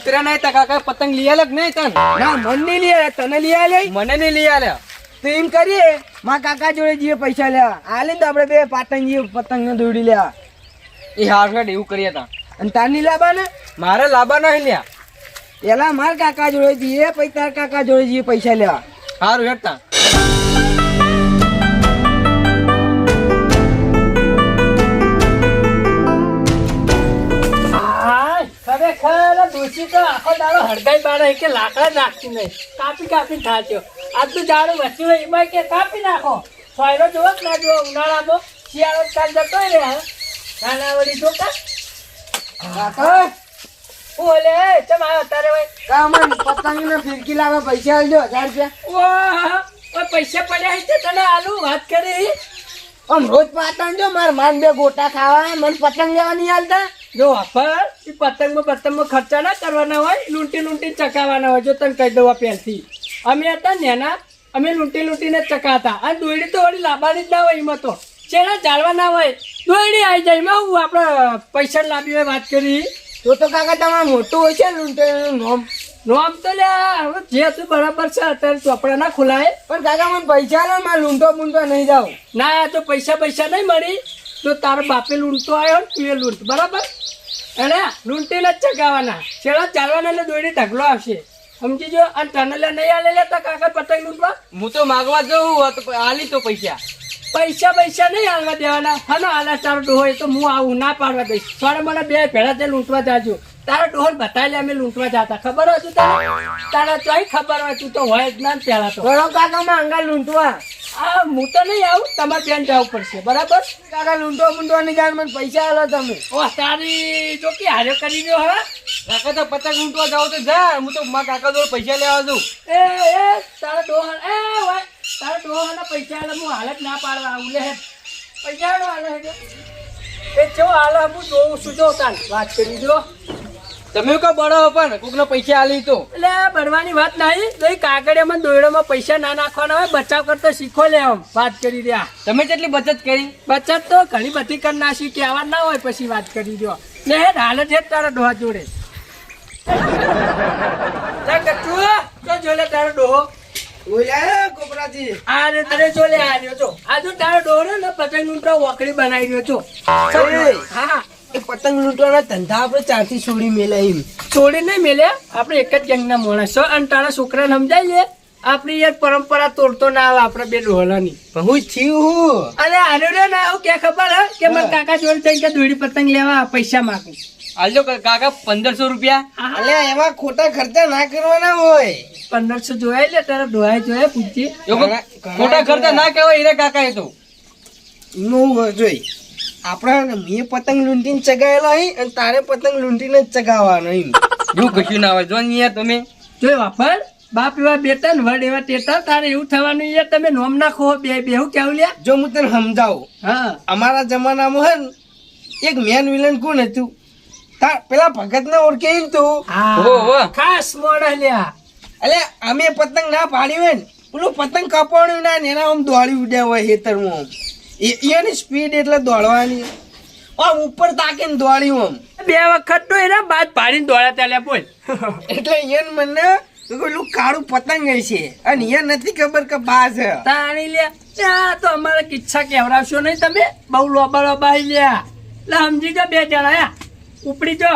ઉતર્યા નહીં તા કાકા પતંગ લઈ આલે નહીં તન? ના મન નહીં લઈ આલ્યા, તને લઈ આલે? મને નહીં લઈ આલ્યા તો એમ કરીએ મા કાકા જોડે જઈએ પૈસા લ્યા આલે તો આપણે બે પાટણ જઈએ પતંગ ને દોડી લ્યા એ હાર એવું કરીએ તા અને તાર નહીં લાવવા ને? મારે લાભા નહીં લ્યા. પેલા માર કાકા જોડે જઈએ પછી તાર કાકા જોડે જઈએ પૈસા લેવા. હારું હેડ ખરેખર ડોશી તો આખો દાડો હડકાઈ બાળે કે લાકડા નાખતી નહીં. કાપી કાપી થાચ્યો આજ તો દાડો હોય એમાં કે કાપી નાખો. સોયરો જોવો ના જોવો ઉનાળામાં શિયાળો કાલ જતો રહે નાના વળી જોતા? કાકા? ઓલે ચમ આવ્યો તારે ભાઈ કામન પતંગ ફિરકી લાવે પૈસા આલજો હજાર રૂપિયા. ઓય પૈસા પડ્યા છે તને આલુ? વાત કરી. આમ રોજ પાતણ જો માર માન બે ગોટા ખાવા મને પતંગ લેવાની હાલતા આલતા? જો વાપર એ પતંગમાં પતંગમાં ખર્ચા ના કરવાના હોય, લૂંટી લૂંટી ચકાવવાના હોય, જો તને કહી દઉં પહેલથી. અમે હતા નેના, અમે લૂંટી લૂંટીને ચકાતા. અને દોયડી તો વળી લાંબાની જ ના હોય, એમાં તો. ચેડા ચાલવા ના હોય. દોયડી આવી જાય, એમાં હું આપણે પૈસા લાંબી હોય વાત કરી. તો તો કાકા, તમારે મોટું હોય છે લૂંટણીનું નોમ? નોમ તો લ્યા હવે જે હતું બરાબર છે, અત્યારે ચોપડા ના ખોલાય. પણ કાકા, મને પૈસા લો મારે લૂંટો બૂંટો નહીં જાઉં. ના તો પૈસા પૈસા નહીં મળી. તો તારો બાપે લૂંટતો આવ્યો ને તું એ લૂંટ બરાબર? એને લૂંટીને જ ચગાવવાના. છેલ્લા ચાલવાના એટલે દોડી ઢગલો આવશે. સમજી જો અને તને લે નહીં આલે લેતા કાકા પતંગ લૂંટવા? હું તો માગવા જઉં તો આલી તો પૈસા. પૈસા પૈસા નહીં હાલવા દેવાના. હા હાલે હાલા ડોહો હોય તો હું આવું ના પાડવા દઈશ. થોડા મને બે ભેળા તે લૂંટવા જાજો. તારા ડોહો બતાવી અમે લૂંટવા જતા. ખબર હોય તું તને? તારા ચોઈ ખબર હોય તું તો હોય જ ના પેલા તો. ઘણો કાકા માં અંગા લૂંટવા. આ હું તો નહીં આવું તમારે ત્યાં જવું પડશે. બરાબર? કાકા લૂંટો નહીં જાણ મને પૈસા આલો તમે. ઓ તારી જો કે હારે કરી દો હવે કાકા તો પતંગ લૂંટવા જાવ તો જા હું તો મારા કાકા જોડે પૈસા લેવા દઉં એ એ તારા ડોહા એ હોય તારા ડોહાના પૈસા આલે હું હાલત ના પાડવા આવું લે પૈસા આલો હાલે. એ જો હાલ હું જોઉં છું જો તાર. વાત કરી જો. તમે કો બળો પણ કોકને પૈસા આલી તો. એટલે બળવાની વાત નહીં તો કાગળિયામાં દોયડામાં પૈસા ના નાખવાના હોય બચાવ કરતો શીખો લે આમ વાત કરી રહ્યા. તમે કેટલી બચત કરી. બચત તો ઘણી બધી કરી નાખી કહેવા ના હોય પછી વાત કરી દો ને હાલે છે તારા ડોહા જોડે. લે કચ્ચુ, જો જો તારો ડોહો. ઓલા કોપરાજી આ તારે જો લે આ રહ્યો છો આ જો તારો ડોહો ને પતંગનું તો વકડી બનાવી રહ્યો છો હા. એ પતંગ લૂંટવાના ધંધા આપણે ચારથી છોડી મેલા એમ. છોડી નહીં મેલ્યા આપણે એક જ ગેંગના માણસ છો અને તારા છોકરાને સમજાય લે આપણી યાર પરંપરા તોડતો ના આવે આપણે બે ડોહલાની. પણ હું થયું હું. અરે આર્યો રે ના આવું ક્યાં ખબર હે? કે મારા કાકા જોડે થઈ કે દોડી પતંગ લેવા પૈસા માગું. આલજો કાકા પંદરસો રૂપિયા. અલે એમાં ખોટા ખર્ચા ના કરવાના હોય. પંદરસો જોયા લે તારા ડોહાય જોયા ઘણા ખોટા ખર્ચા ના કહેવાય હીરા કાકા એ તો હું જોઈ. આપણા મેં પતંગ લૂંટીને ચગાવેલો અહીં અને તારે પતંગ લૂંટીને જ ચગાવવાનો અહીં જો કશું ના હોય. જો અહીંયા તમે જો વાપર બાપ એવા બેટા ને વડ એવા ટેટા તારે એવું થવાનું યાર તમે નોમ નાખો બે બેહું કેવું લ્યા જો હું તને સમજાવું. હા. અમારા જમાનામાં હે એક મેન વિલન કોણ હતું? તાર પેલા ભગત ને ઓળખે તું. ખાસ મોડા લ્યા. એટલે અમે પતંગ ના પાડી હોય ને પેલું પતંગ કપાણ્યું ના ને એના આમ દોડી ઉડ્યા હોય હેતરમાં આમ. એ એની સ્પીડ એટલે દોડવાની. આમ ઉપર તાકીને દોડ્યું આમ. બે વખત તો એના બાદ પાડીને દોડ્યા ત્યાં બોલ. એટલે એને મને પેલું કાળું પતંગ છે. અને એ નથી ખબર કે બા છે. તાણી લ્યા તો અમારે કિસ્સા કેવડાવશો નહીં તમે? બહુ લોબા લોબા લ્યા. એટલે સમજી ગયા બે જણા ઉપડી જો?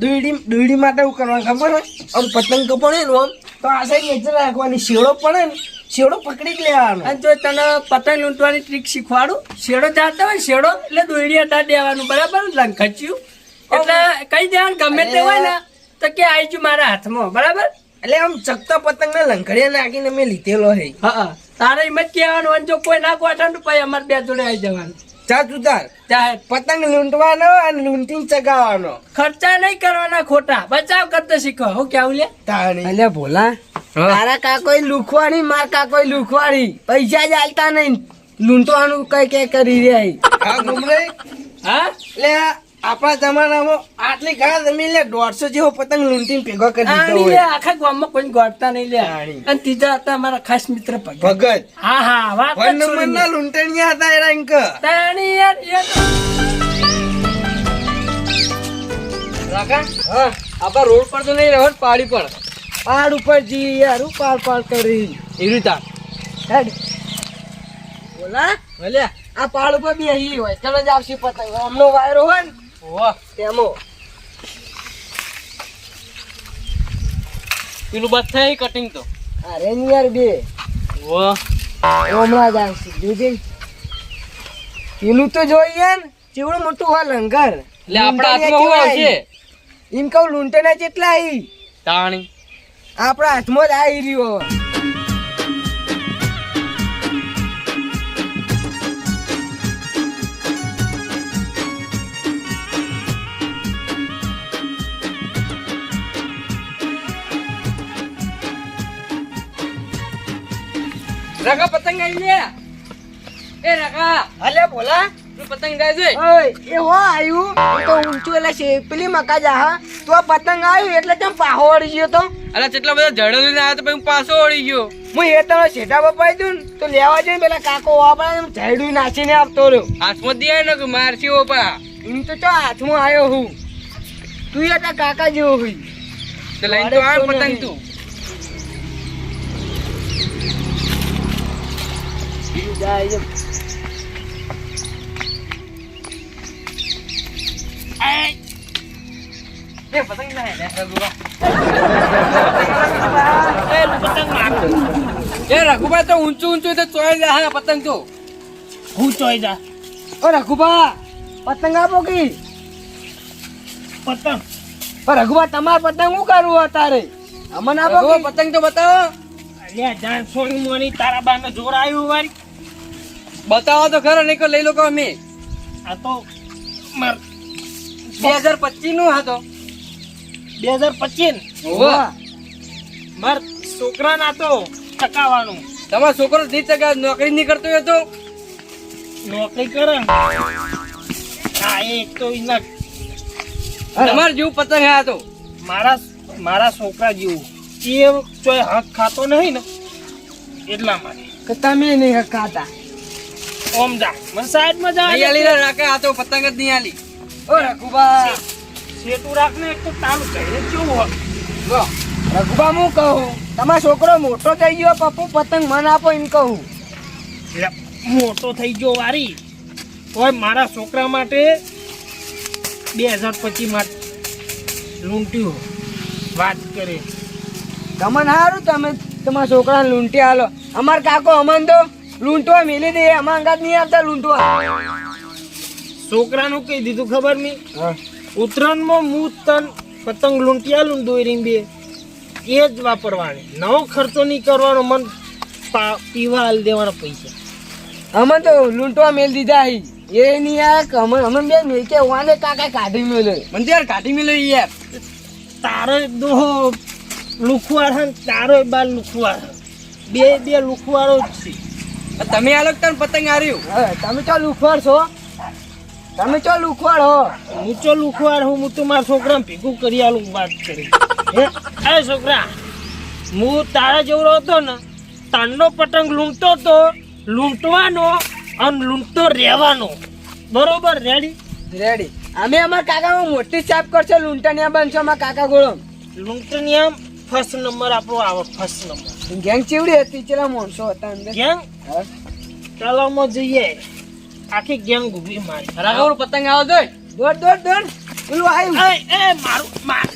દોયડી દોયડી માટે એવું કરવાનું ખબર હોય? આમ પતંગ કપાણે ને આમ તો આ સાઈડ નીચે રાખવાની શેડો પડે ને શેડો પકડી જ લેવાનો. અને જો તને પતંગ લૂંટવાની ટ્રીક શીખવાડું શેડો જાતા હોય શેડો એટલે દોયડી હટા દેવાનું બરાબર? લંખચ્યું એટલે કઈ દેવાનું ગમે તે હોય ને તો કે આવી જુ મારા હાથમાં બરાબર? એટલે આમ ચકતા પતંગ ને લંકડિયા નાખીને મેં લીધેલો હે. હા તારે એમ જ કહેવાનું અને જો કોઈ ના ગોઠણ તો પછી અમારે બે જોડે આવી જવાનું. ચા ચાહે પતંગ લૂંટવાનો અને લૂંટી ચગાવવાનો. ખર્ચા નહીં કરવાના ખોટા. બચાવ કરતો શીખો. હું કેવું લે? અલ્યા ભોલા તારા કાકોઈ લુખવાની માર કાકોઈ લુખવાની પૈસા જ આલતા નહીં. લૂંટવાનું કઈ કઈ કરી રહ્યા હા ગુમરે? હા? એટલે આપણા જમાનામાં આટલી ઘણા જમીન લે દોઢસો જેવો પતંગ લૂંટીને ભેગો કરી દીધો હોય. આખા ગામમાં કોઈ ગોળતા નહીં લે. અને ત્રીજા હતા અમારા ખાસ મિત્ર ભગત. ભગત? હા હા વાત વન નંબર ના લૂંટણીયા હતા એના ઇંક. તાણી યાર એ તો- હા આપણા રોડ પર તો નહીં રહો પાડી પર પહાડ ઉપર જી યાર હું પાડ પાડ કરી. એવી રીતે હેડ. બોલા ભલે આ પહાડ ઉપર બી અહીં હોય ચલો જ આવશે પતંગ. હમનો વાયરો હોય ને. પેલું બસ થઈ કટિંગ તો. અરે ને બે. ઓહો. હમણાં જ આવશે. જોજે. પેલું તો જોઈએ ને ચેવડું મોટું હોય લંગર. એટલે આપણા હાથમાં શું આવશે એમ કહું લૂંટના જેટલા આવી. તાણી. આપણા હાથમાં જ આવી રહ્યો રકા પતંગ આવી લે. એ રકા. અલે બોલા. તું પતંગ જાય છે? ઓય એ હો આયુ. તો ઊંચું એટલે છે પેલી મકા જા હા. તો પતંગ આવ્યું એટલે કેમ પાહો વળી ગયો તો? અલા કેટલા બધા ઝડો લઈને આવ્યો તો પછી હું પાછો વળી ગયો. હું એ તમે શેઠા બપાઈ દઉં તો લેવા જઈને પેલા કાકો વાપરા ઝાડું નાચીને આપતો રહ્યો. હાથમાં દિયા ને કે મારશી ઓપા એમ તો ચો હાથમાં આવ્યો હું. તું એટલે કાકા જેવો હોય. તો લઈને તો આવે પતંગ તું. જાય હે ઊંચું ઊંચું તો ચોઈ હા પતંગ તો હું ચોઈ જા ઓ રઘુબા પતંગ આપો કી પતંગ પણ રઘુબા તમારે પતંગ શું કરવું તારે અમને આપો પતંગ તો બતાવો. તારા બાને વારી બતાવો તો ખરો નહીં લઈ લો કે અમે. આ તો માર બે હજાર પચીસનું હતો. બે હજાર પચીસ? ઓહો. માર છોકરા ના તો ટકાવાનું તમારો છોકરો દી ટકા નોકરી નહીં કરતો હોય તો? નોકરી કરે હા એ એક તો એના તમાર જેવું પતંગ આ તો. મારા મારા છોકરા જેવું. એ ચોય હક ખાતો નહીં ને. એટલા માટે. કે તમે નહીં ખાતા. ઓમ જા. મને સાઈડમાં જા નહીં આલી રાખે આ તો પતંગ જ નહીં આલી. ઓ રઘુબા. સેતુ રાખને એક તો તાલું કહે કેવું લો. રઘુબા હું કહું તમારો છોકરો મોટો થઈ ગયો પપ્પુ પતંગ મને આપો એમ કહું. મોટો થઈ ગયો વારી. હોય મારા છોકરા માટે બે હજાર પચીસ માટે લૂંટ્યું. વાત કરે. તમને સારું તમે તમારા છોકરાને લૂંટી આલો. અમાર કાકો અમન તો લૂંટવા મેલી દે અમાર અંગાત નહીં આવતા લૂંટવા. છોકરાનું કહી દીધું ખબર નહીં? ઉત્તરાયણમાં હું તન પતંગ લૂંટિયા ને દોરી બે. એ જ વાપરવાની. નવો ખર્ચો નહીં કરવાનો મન પીવા હાલ દેવાના પૈસા. અમે તો લૂંટવા મેલ દીધા હી. એ નહીં યાર અમે અમન બે મેકે વાને કાકા કાઢી મેલે. મને યાર કાઢી મેલે યાર. તારો દોહો લુખવાળા તારો બાર લુખવાળા. બે બે લુખવાળો જ છે. તમે આ લોકો પતંગ આર્યું? હા, તમે ચો લુખવાડ છો? તમે ચો લુખવાડ હો? હું ચો લુખવાડ હું? હું તો મારા છોકરા ભેગું કરી આલું વાત કરી. હે? અરે છોકરા હું તારા જેવડો હતો ને તાનનો પતંગ લૂંટતો તો લૂંટવાનો અને લૂંટતો રહેવાનો. બરોબર રેડી રેડી અમે અમારા કાકા મોટી ચાપ કરશે લૂંટણિયા બનશો અમારા કાકા ગોળો. આમ ફર્સ્ટ નંબર આપણો આવો ફર્સ્ટ નંબર ગેંગ ચીવડી હતી ચેલા માણસો હતા અંદર ગેંગ હા. ચાલોમાં જઈએ આખી ગેંગ ઊભી મારી રાઘવ પતંગ આવો જોઈ દોડ દોડ દોડ પેલું આવ્યું એ એ મારું માર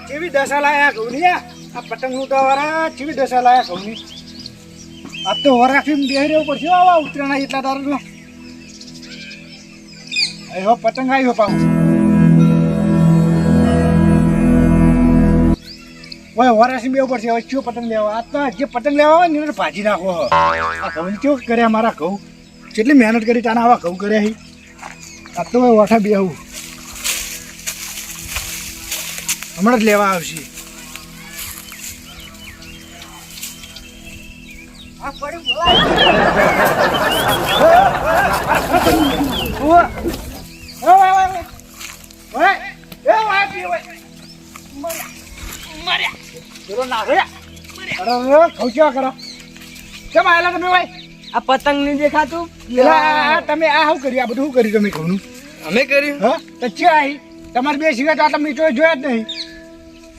કેવી દશા લાયા ઘઉંની આ આ પતંગ લૂંટવા વાળા કેવી દશા લાયા ઘઉંની આ તો વરાફી બેહી રહ્યો પડશે હો આવા ઉતરાણા એટલા તારો એ હો પતંગ આવ્યો પાછું ઓય વરાસી બેવ પડશે હવે કયો પતંગ લેવા? આ જે પતંગ લેવા હોય ને એને ભાજી નાખો આ ઘઉં કેવું કર્યા મારા ઘઉં. કેટલી મહેનત કરી તાના આવા ઘઉં કર્યા હી. આ તો હવે વાઠા બેહું. હમણાં જ લેવા આવશે. ઓય, ઓય, ઓય, ઓય. ઓય, એ ઓય, ઓય. પેલો નાખ્યો યા. અરે, હવે ખવચ્યા કરો? કેમ આયેલા તમે ભાઈ? આ પતંગ નહીં દેખાતું? એટલે આ તમે આ શું કર્યું? આ બધું શું કર્યું તમે ઘઉંનું? અમે કર્યું. હા? તો ક્યાં આવી તમારે બે સિગરેટ આટલા મિત્રો જોયા જ નહીં.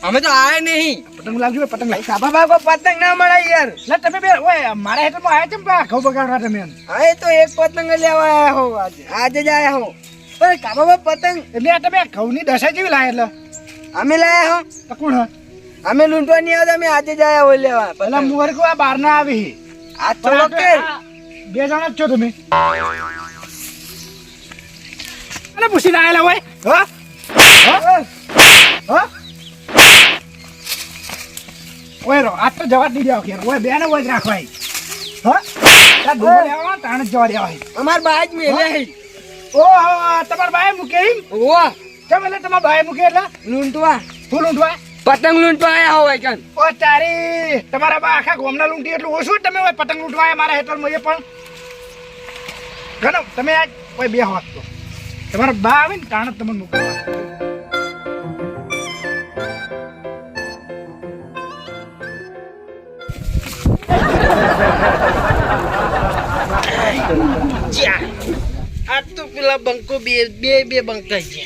અમે તો આયા નહીં. પતંગ લાવજો પતંગ લાગી સાબા બાબા પતંગ ના મળે યાર. લે તમે બે ઓય મારા હેઠળમાં આવ્યા છે ને ઘઉં બગાડવા તમે હા એ તો એક પતંગ લેવા આયા હો આજે. આજે જ આયા હો. પણ કાબા પતંગ. એટલે આ તમે ઘઉંની દશા જેવી લાયા એટલે? અમે લાયા હો. તો કોણ હા? અમે લૂંટવા નહીં આવતા અમે આજે જ આવ્યા હોય લેવા. પેલા. કો આ બહાર ના આવી. આ તો તો આ બે જણા જ છો તમે. અરે પૂછીને આવેલા હોય? હા? ઓય રો તો જવા જ દેવા ખેર ઓય બેને ઓય જ રાખવા હા? તાર ડૂબો લેવા તાણ જવા દેવા અમાર બાજ મેલે ઓ તમાર બાએ મૂકે ઓ કેમ એટલે તમારા બાએ મૂકે એટલે? લૂંટવા. ફૂલ ઊંધવા પતંગ લૂંટવા આયા હો ભાઈ ઓ તારી તમારા બા આખા ગોમના લૂંટી એટલું ઓછું તમે હોય પતંગ લૂંટવા આયા મારા હેઠળ એ પણ. ઘણો તમે આ કોઈ બે હોત તો. તમારા બા આવે ને તાણ જ તમને મૂકવા. આ તો પેલા બંકો બે બે બે બંકા છે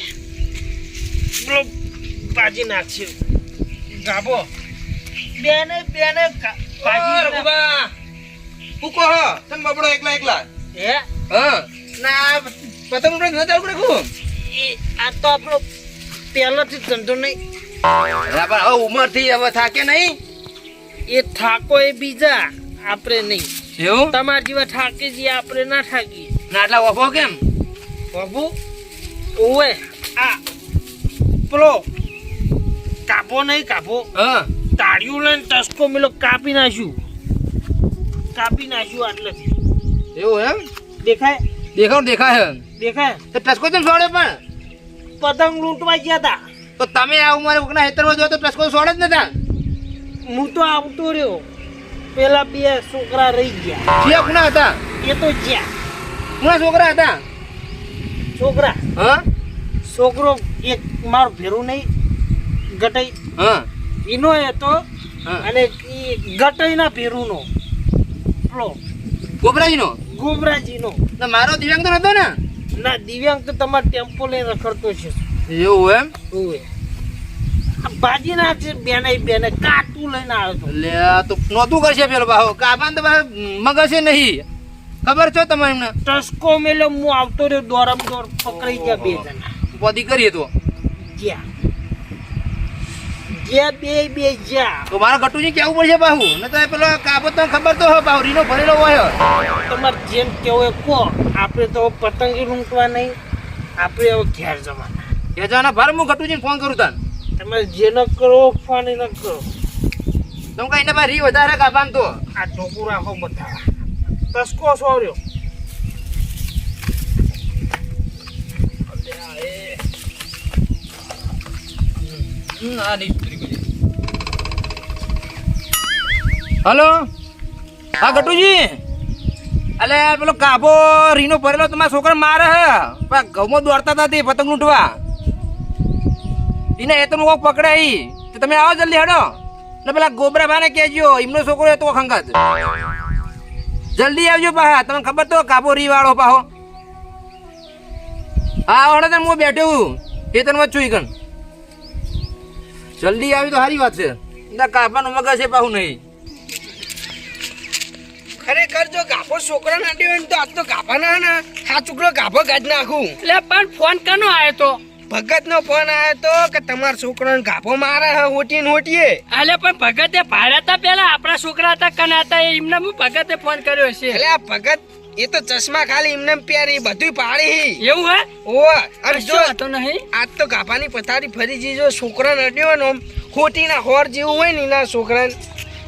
પેલો બાજી નાખ્યો. ગાબો બેને બેને કા- બાજી હું કહો હો. તમે બબડો એકલા એકલા. હે? હા. ના પતંગ ઉડે ન ચાલુ એ આ તો આપણો પહેલાથી જ ધંધો નહીં. બરાબર હવે ઉંમરથી હવે થાકે નહીં? એ થાકો એ બીજા આપણે નહીં. એવું? તમારા જેવા થાકી જે આપણે ના થાકીએ. ના આટલા વફો કેમ? બાબુ ઓવે આ પેલો કાપો નહીં કાપો. હા. તાળીઓ લઈને ટસકો મેલો કાપી નાખ્યું. કાપી નાખ્યું આટલેથી. એવું એમ? દેખાય? દેખાવ દેખાય દેખાય? તો ટસકો તો છોડે પણ. પતંગ લૂંટવા ગયા હતા તો તમે આ ઉંમરે કોકના હેતરમાં જો તો ટસકો છોડે જ નતા હું તો આવતો રહ્યો. પેલા બે છોકરા રહી ગયા. જે કોના હતા? એ તો જ્યાં. કોના છોકરા હતા? છોકરા. હા? છોકરો એક મારો ભેરું નહીં ગટાઈ. હા. એનો હતો. અને એ ગટાઈના ભેરુનો. પ્લો. ગોબરાજીનો? ગોબરાજીનો. ના મારો દિવ્યાંગ તો નતો ને. ના દિવ્યાંગ તો તમારે ટેમ્પો લઈને રખડતો છે. એવું એમ? ઓવે બાજીના છે બેને બેને કાટું લઈને આવ્યો તો લે આ તો નોતું કરશે પેલો બાહો. કાબાન તો મગશે નહીં. ખબર છો તમે એમને? ટસકો મેલે હું આવતો રહ્યો દોરમ દોર પકડી ગયા બે જણા. પોતી કરીએ તો. જ્યાં જ્યાં બે બે જ્યાં. તો મારા ગટુજી કેવું પડશે બાહુ? ને તો પેલો કાબો તો ખબર તો હો બાહુ રીનો ભરેલો હોય. તમારે જેમ કેવું કહો આપણે તો પતંગી લૂંટવા નહીં આપણે હવે ઘેર જવાના. એ જવાના? ભાર હું ગટુજીને ફોન કરું તને. તમે જે ન કરો ફોન ન કરો. તમે કઈ ભાઈ રી વધારે કાબાન તો. આ ટોકું રાખો બધા ટસકો સોર્યો હલો? હા, ગટુજી? અલે, પેલો કાબો રીનો ભરેલો તમારા છોકરા મારે હે. ઘઉંમાં દોડતા હતા તે પતંગ લૂંટવા. એને એ તો હું પકડાઈ તો તમે આવો જલ્દી હેડો. ને પેલા ગોબરા ભાને કહેજો, એમનો છોકરો હતો ખંગત. જલ્દી આવજો પાહા, તમને ખબર તો કાબો રી વાળો પાહો. હા હડો તને, હું બેઠો હું એ તને વાત છું ઈ જલ્દી આવી તો સારી વાત છે. કાપાનું મગજ છે પાહું નહીં. ખરેખર જો ગાભો છોકરા નાટ્યો હોય ને તો આજ તો ગાભા ના ને. આ છોકરો ગાભો ગાજ નાખું. એટલે પણ ફોન કનો આવ્યો તો? ભગત નો ફોન આવ્યો તો કે તમારા છોકરાને ગાભો મારે હે હોટી ને હોટીએ. એટલે પણ ભગતે ભાડ્યા હતા પેલા આપણા છોકરા હતા કના હતા એમને હું ભગતે ફોન કર્યો છે? એટલે આ ભગત એ તો ચશ્મા ખાલી એમને પહેરી બધું પાડી એવું હે? ઓ અરે જો તો નહીં? આજ તો ગાભાની પથારી ફરી જો છોકરા નડ્યો ને આમ ખોટીના હોર જેવું હોય ને એના છોકરાને.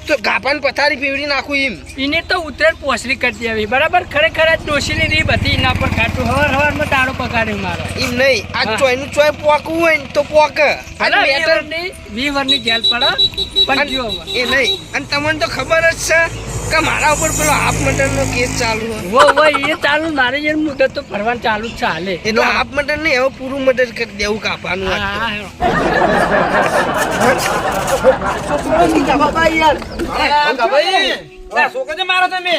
તો ગાભાની પથારી પીવડી નાખું એમ. એને તો ઉતરેણ પોસરી કરી દેવી. બરાબર? ખરેખર જ ડોશીની રીત હતી એના પર ખાટું. હવાર હવારમાં દાડો પકાડ્યો મારો. એમ નહીં. આ ચોયનું ચોય પોકવું હોય ને તો પોક. અને ની વી મેટર વરની- વી વરની જેલ પડે. પણ જો એ નહીં. અને તમને તો ખબર જ છે કે મારા ઉપર પેલો હાફ મટન નો કેસ ચાલુ વો એ ચાલુ મારે મુદત તો ફરવાનું ચાલુ જ છે એટલે હાફ મટન નહીં હવે પૂરું મટન કરી દેવું કાપવાનું હા, મારો તમે.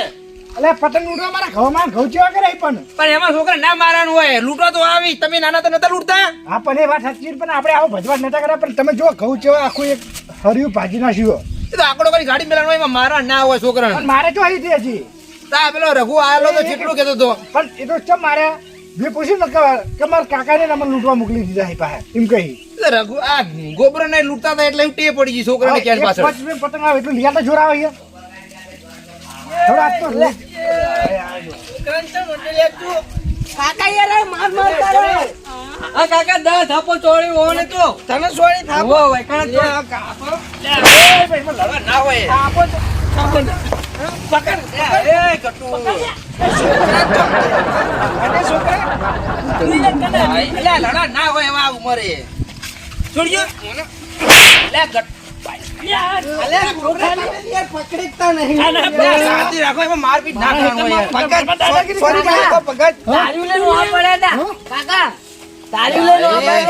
અલે પતંગ લૂંટવા મારા ઘઉંમાં ઘઉં ચેવા કરે પણ? પણ એમાં છોકરા ના મારવાનું હોય. લૂંટવા તો આવી તમે નાના તો નતા લૂંટતા? હા પણ એ વાત સાચી પણ આપણે આવો ભજવાટ નતા કર્યા પણ તમે જો ઘઉં ચેવા આખું એક હરિયું ભાજી નાખ્યું એ તો આકડો કરી ગાડી મેળવાનું હોય એમાં મારા ના હોય છોકરા મારે જો આવી હતી હજી તા પેલો રઘુ આવેલો તો કેટલું કેતો તો પણ એ તો ચમ મારે મેં પૂછ્યું ને કે કે મારા કાકાને ને અમને લૂંટવા મોકલી દીધા પાસે એમ કહી એટલે રઘુ આ ગોબર ને લૂંટતા હતા એટલે ટેપ પડી ગઈ છોકરાને ક્યાં પાછળ પાંચ પતંગ આવે એટલું લિયા તો જોર આવે છે થોડા આ તો લે. કાકા યાર માર માર કરે. આ કાકા દસ થાપો ચોળી હોને તો. તને સોળી થાપો? હોય વૈકણ તો એ ભાઈ, મને લડવા ના હોય. થાપો થાપો પકડ. એ કટુ. અને છોકરા? એટલે લડા ના હોય એવા ઉંમરે. છોડ્યો લે ગટ. અલે છોકરાને યાર પકડીતા નહીં. લે, શાંતિ રાખો એમાં મારપીટ ના કરવાનું હોય યાર. પકડ સોરી કાકા પકડ તારી લે નો પડ્યા તા કાકા તારી લે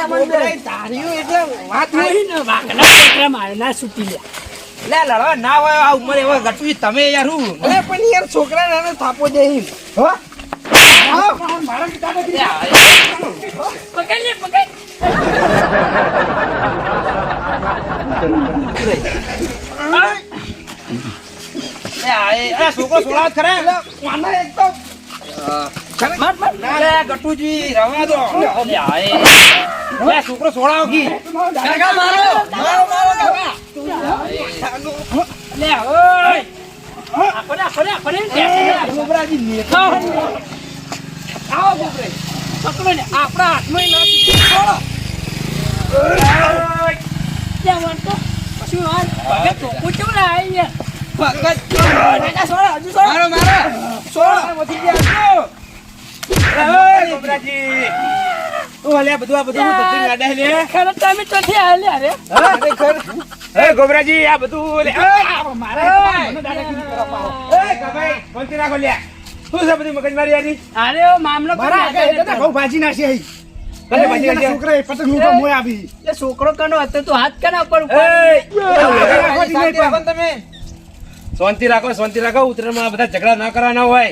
મને એટલે વાત હોય. ને વાકડા છોકરા મારે ના છૂટી લે. લે લડવા ના હોય આ ઉંમર એવા ગટવી તમે યાર હું. અલે પણ યાર છોકરા નાનો થાપો દે ઈમ. હો? મારા દાદાગીરી પકડ લે પકડ. આ એ- છોકરો સોળાવત ખરા એક તો ગટુજી રવા દો. છોકરો સોળાવો કી મારો. મારો મારો લે ઓય. આપણે આપણે આપણે ગોબરાજી ને આવો ગોપરે પકડો ને આપણા હાથમાં ના છોડો ત્યાં વાંચો પછી વાર પગે ચોખ્ખું કેમ ના આવી હજુ મારો મારો. સોળા પછી ગયા ગોબરાજી બધું આ બધું રાખો લ્યા શું છે બધી મગજમારી આની? અરે મામલો ઘઉં ભાજી નાખી છોકરો કનો હતો? તો હાથ કના પર ઉપર શાંતિ રાખો તમે. શાંતિ રાખો આ બધા ઝઘડા ના કરવાના હોય.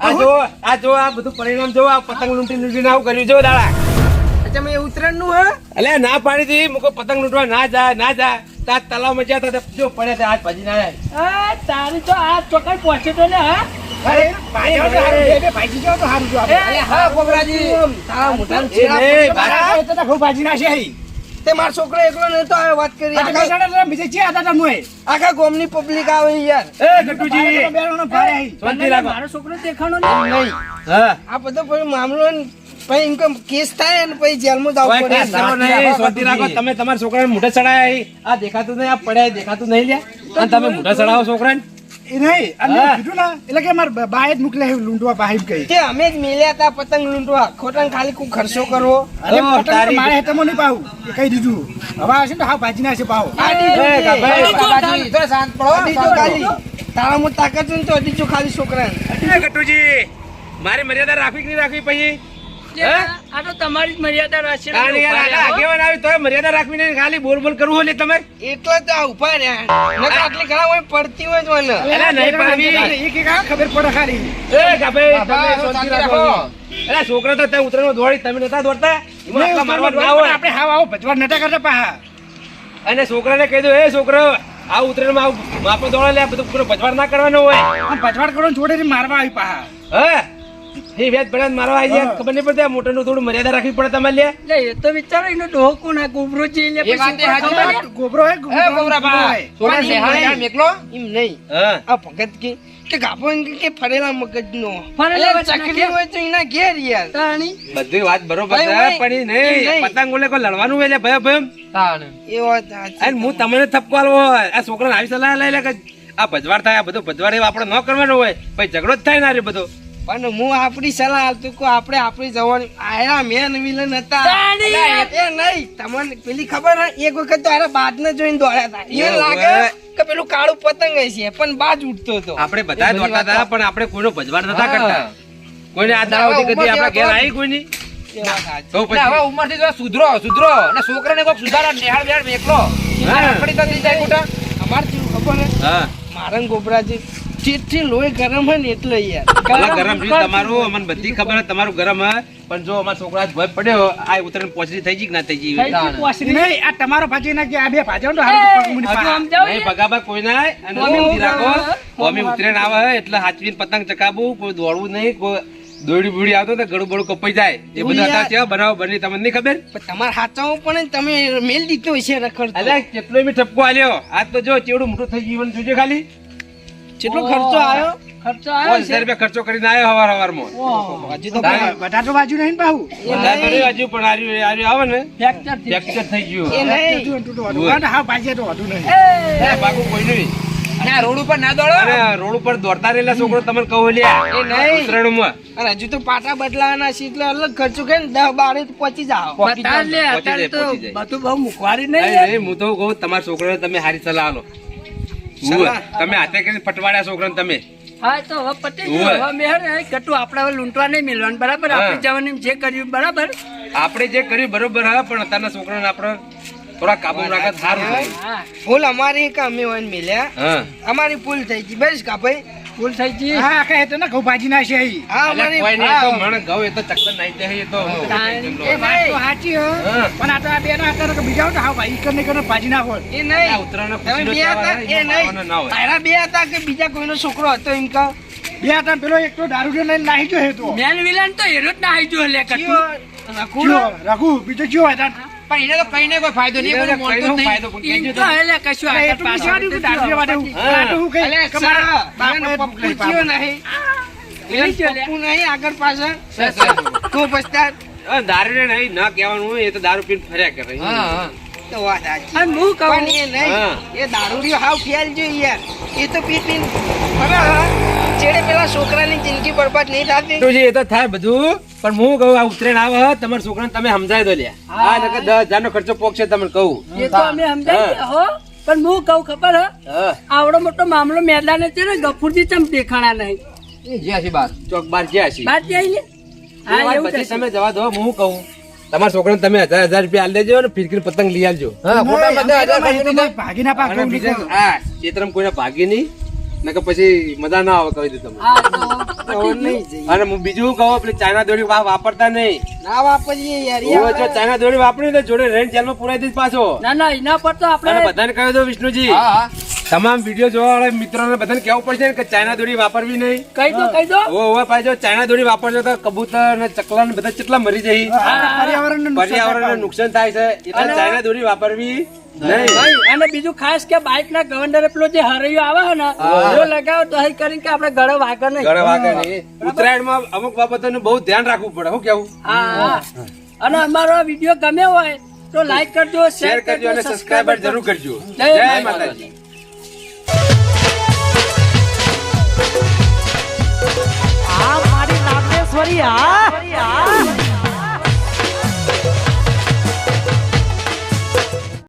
આ જો આ જો આ બધું પરિણામ જો આ પતંગ લૂંટી લૂંટીને આવું કર્યું. જો દાડા. અચ્છા મેં ઉત્તરાયણનું હે? અલે ના પાડી હતી. મુકો પતંગ લૂંટવા. ના જા ના જા તા તલાવમાં જ્યાં તા જો પડ્યા તે હાથ ભાજી ના આ તારી તો આ ચોકડ પહોંચે તો ને હા? અરે, ભાઈ જાઓ હારું, બે ભાજી જાઓ તો હારું જો આપણે. હા ગોબરાજી તારા એ પડે. મારા આગળ એટલે તો ઘઉં ભાજી નાખી અહીં. તે માર છોકરો એકલો નતો આવ્યો વાત કરી. બીજે ચિયા હતા તમે? આખા ગામની પબ્લિક આવે યાર. એ ગટુજી બેરોનો ભારે રાખો. મારો છોકરો દેખાણો નહીં. નહીં. હા. આ બધો પછી મામલો ને પછી ઇન્કમ કેસ થાય ને પછી જેલમાં જવું કોઈ પડે? નહીં, શાંતિ રાખો. તમે તમારા છોકરાને મોઢે ચડાયા આ દેખાતું નહીં આ પડ્યા દેખાતું નહીં લ્યા. અને તમે મોઢે ચડાવો છોકરાને. એ નહીં, અને કીધું ને, એટલે કે મારા બાએ જ મોકલ્યા લૂંટવા પાસે કહી. કે અમે જ મિલ્યા હતા પતંગ લૂંટવા ખોટણ ખાલી કોઈ ખર્ચો કરવો અને પતંગ મારે પાવું. કહી દીધું. હવે આવશે ને હાવ ભાજી પાવ. જો બાબાજી, જો શાંત પડો, ખાલી પડો. તારામાં તાકાત ને તો ખાલી છોકરા એ મારે મર્યાદા રાખવી કે નહીં રાખવી પછી હે? આ તો તમારી જ મર્યાદા રાશિ કારણ કે યાર આટલા આગેવાન આવી તોય મર્યાદા રાખવી નહીં ખાલી બોલ બોલ કરવું હોય તમે એટલે તો ઊભા રહ્યા આટલી ઘણા હોય પડતી હોય જ નહીં પાડવી. એ કે ખબર પડે ખાલી. એ તમે શાંતિ શાંતિ રાખો. રાખો. અલા, છોકરા તો ત્યાં ઉતરેલો દોડી તમે નતા દોડતા ના આપણે હાવ આવો ભજવા નતા કરતા પાહા. અને છોકરાને કહી દો એ છોકરો આ ઉતરેલમાં આવું માપે દોડે લે બધું ભજવાડ ના કરવાનો હોય ભજવાડ કરો ને જોડે મારવા આવી પાહા. હે એ વેદ પડે મારવા આવી જાય ખબર નહીં પડતી આ મોટાનું થોડું મર્યાદા રાખવી પડે તમારે લે. લે એ તો વિચારો એનો ડોહો કોણ આ ગોબરો છે એટલે પછી એ ઉપર હાચી. ખબર છે? ગોબરો હે, ગોબરો એ ગોબરાબા, હોય. છોકરા પણ બેહાડે એમ યાર મેકલો એમ નહીં. આ ભગત કે કે ગાભો કે ફરેલા મગજનો. ફરેલા ચકલી હોય તો એના ઘેર યાર. તાણી. બધી વાત બરોબર છે પણ એ નહીં. નહીં. પતંગ ઓલે કોઈ લડવાનું હોય લે ભય ભય. એ વાત અને હું તમને થપકો આલવો હોય. આ છોકરાને આવી સલાહ લઈ લે કે આ ભજવાડ થાય આ બધું ભજવાડ એવું આપણે ન કરવાનો હોય. ભાઈ ઝઘડો જ થાય ના રે બધો. પણ હું આપણી સલાહ આપતો કે આપણે આપણી જવાની આયા મેન વિલન હતા. એ નહીં. તમને પેલી ખબર હે? એક વખત તો આરા બાદ ને જોઈને દોડ્યા હતા એ એવું લાગે કે પેલું કાળું પતંગ છે પણ બાજ ઉઠતો હતો. આપણે બધા દોડતા હતા પણ આપણે કોઈનો ભજવાડ નતા કરતા. કોઈને આ સુધી કદી આપણા ઘેર આવી કોઈની? એ તો પછી. હવે ઉંમરથી જો સુધરો સુધરો. અને છોકરાને કોક સુધારા નિહાળ બિહાળ મેકલો. તો જાય ખોટા. અમારે ખબર હે? હા. ગોબરાજી. ચીઠથી લોહી ગરમ હોય ને એટલે યાર. ગરમ છે તમારું અમને બધી ખબર તમારું ગરમ હોય પણ જો અમારા છોકરા ભય પડ્યો આ ઉતરણ પોચરી થઈ ગઈ ના થઈ ગઈ. નહીં આ તમારો ભાજી ના આ બે ભાજો ને નહીં ને? કોઈ ના અને ઓમી ઓમી રાખો. ઓમી ઉતરેણ આવે એટલે હાચવીને પતંગ ચકાવું કોઈ દોડવું નહીં કોઈ દોડી બુડી આવતો તો ગળું બળું કપાઈ જાય. એ બધું હતા છે બનાવો બની તમને નહીં ખબર? તમારે હાચાવું પણ તમે મેલ દીધો છે રખડ અલ્યા કેટલો મેં ઠપકો આલ્યો. આ તો જો ચેવડું મોટું થઈ ગયું જોજો ખાલી. કેટલો ખર્ચો આવ્યો ખર્ચો આવ્યો હજાર છે? રૂપિયા ખર્ચો કરીને આવ્યો હવાર હવારમાં. હજી તો બટાટો બાજુ નહીં ને પાહુ બધા કર્યું હજુ પણ આર્યું આર્યું આવે ને? ફ્રેક્ચર થઈ ફ્રેક્ચર થઈ ગયું. એ નહીં. તું તું તો હા, બાજે તો વધુ નહીં. એ, એ બાકુ કોઈ નહીં. અને રોડ ઉપર ના દોડો? અને રોડ ઉપર દોડતા રહેલા છોકરો તમને કહું લ્યા એ નહીં. ઉતરાયણમાં. અને હજુ તો પાટા બદલાવાના છે એટલે અલગ ખર્ચો કે ને દસ બારે તો પહોંચી બતા લે અત્યારે તો બધું બહુ મુખવારી નહીં નહીં, યાર. નહીં, હું તો કહું તમારા છોકરાને તમે સારી સલાહ આલો સલાહ? તમે હાથે કરીને ફટવાડ્યા છોકરા તમે. હા તો હવે પતી ગયું. હવે મેં હે આપણે હવે લૂંટવા નહીં મિલવાનું. બરાબર? આપણે જવાની જે કર્યું બરાબર? આપણે જે કર્યું બરોબર હા પણ અત્યારના છોકરાને આપણે થોડા કાબુ રાખે સારું ભૂલ અમારી કે અમે હોય મિલ્યા. અમારી ભૂલ થઈ ગઈ. બસ કા થઈ ગઈ. હા કહે તો ના ઘઉં ભાજી ના છે. હા અમારી કોઈ નહીં, તો મણ ઘઉં, એ તો ચક્કર નાઈ દે, એ તો. એ ભાઈ તો સાચી હે. પણ આ તો આ બેનો ના કે બીજા તો હા ભાઈ ઈકર ને ઈકર ભાજી ના હોય. એ આ નહીં ઉત્તરાયણનો તમે બે હતા એ નહીં. તારા બે હતા કે બીજા કોઈનો છોકરો હતો એમ કા બે હતા પેલો એક તો દારૂ લઈને નાહી ગયો હે તો. મેન વિલન તો હેરો જ નાહી જો લે જીઓ, રઘુ રઘુ બીજો ચિયો હતા પણ એને તો કઈને કોઈ ફાયદો નહીં, ફાયદો પણ તો. કશું આગળ પાછળ કે દારૂ. હા. આ હું કઈ. નહીં આગળ પાછળ. પછતા ના કહેવાનું હોય, એ તો દારૂ પીને ફર્યા કરે તો વાત અને હું કહું એ. નહીં એ દારૂડિયો હાવ ફેલ જોઈએ યાર એ તો પી પી ચેડે પેલા છોકરાની જિંદગી બરબાદ નહીં થતી. તો એ તો થાય બધું. પણ હું કહું આ ઉતરેણ આવે તમારા છોકરાને તમે સમજાવી દો લ્યા. આ નકર દસ હજાર નો ખર્ચો પોકશે તમને કહું. એ તો અમે સમજાઈ હો. પણ હું કહું ખબર હે. આવડો મોટો મામલો મેદાને છે ને ગફુરજી ચમ દેખાણા નહીં. ચોક બાર જ્યાં છીએ. બાદ જાય હા એવું પછી તમે જવા દો હું કહું. તમારા છોકરાને તમે હજાર હજાર રૂપિયા આલી દેજો ફિરકીને પતંગ લઈ આવજો ભાગી ના પાક કોઈને ભાગી નહીં. નકર પછી મજા ના આવે કહી દઉં તમને? હા તો પતી ગયું. નહીં જઈએ અને હું બીજું કહું પેલી ચાઇના દોરી વાપરતા નહીં. ના વાપરીએ યાર જો ચાઇના દોરી વાપરી તો જોડે રેન્ટ જેલમાં પુરાઈ દઈશ પાછો. ના ના એના પર તો આપણે બધાને કહ્યું દો વિષ્ણુજી તમામ વીડિયો જોવા વાળા મિત્રોને બધાને કેવું પડશે કે ચાઇના દોરી વાપરવી નહીં. કહી દો કહી દો. ઓ ઓ પાછો ચાઇના દોરી વાપરજો તો કબૂતર અને ચકલા ને બધા કેટલા મરી જાય પર્યાવરણ પર્યાવરણ નુકસાન થાય. છે એટલે ચાઇના દોરી વાપરવી નહીં. અને બીજું ખાસ કે બાઇક ના ગવર્નર પેલો જે હરૈયો આવે ને જો લગાવો તો અહીં કરીને કે આપણે ગળો વાગે નહીં. ગળો વાગે નહીં. ઉત્તરાયણમાં અમુક બાબતોનું બહુ ધ્યાન રાખવું પડે શું કેવું હા. અને અમારો આ વીડિયો ગમે હોય તો લાઈક કરજો શેર કરજો અને સબસ્ક્રાઇબર જરૂર કરજો. જય માતાજી. આ મારી નાગેશ્વરી આ